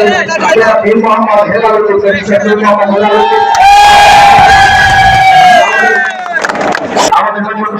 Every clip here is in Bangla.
भीम मोहम्मद हेलावती भीम मोहम्मद हेलावती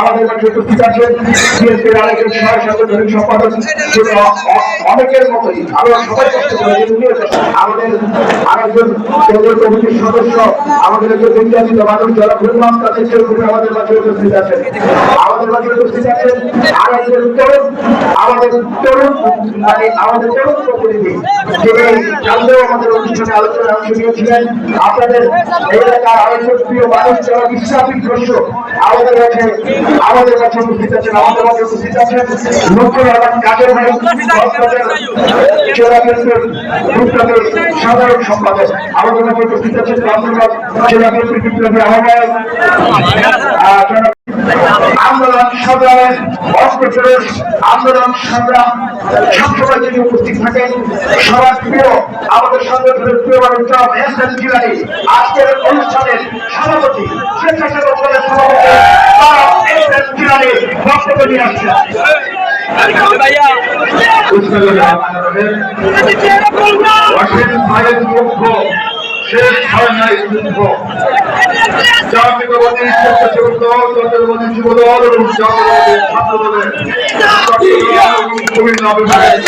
আমাদের মাঝে উপস্থিত আছেন সদস্য আমাদের একজন নির্যাতিত মানুষ যারা ভুলমান তাদের আমাদের মাঝে উপস্থিত আছেন আমাদের মাঝে উপস্থিত আছেন। আমাদের তরুণ মানে আমাদের তরুণ প্রতিনিধি যিনি কালকেও আমাদের অনুষ্ঠানে আলোচনায় অংশ নিয়েছিলেন আপনাদের এলাকার প্রিয় মানুষ যারা বিশ্বাসী ঘোষ আমাদের কাছে আমাদের কাছে উপস্থিত আছেন, আমাদের মাঝে উপস্থিত আছেন নতুন আমার কাজের ভাই সাধারণ সম্পাদক, আমাদের মাঝে উপস্থিত আছেন বান্দরবান জেলা বিপ্লবী আহ্বায়ক আন্দোলন সংগ্রামের আন্দোলন সংগ্রাম সবসময় যিনি উপস্থিত থাকেন সবার প্রিয় আমাদের সংগঠনের প্রিয় জিলানি আজকের অনুষ্ঠানের সভাপতি স্বেচ্ছাসেবক দলের সভাপতি জনাব এস এম জিলানি বক্তব্য নিয়ে আসছেন। অসীম ভাইয়ের মুখ্য শেষ হয় যুদ্ধ জাতীয়বাদী স্বেচ্ছাসেবক দল জাতীয়বাদী যুব দল এবং জাতীয়বাদী ছাত্র দলের কুমিল্লা বিভাগের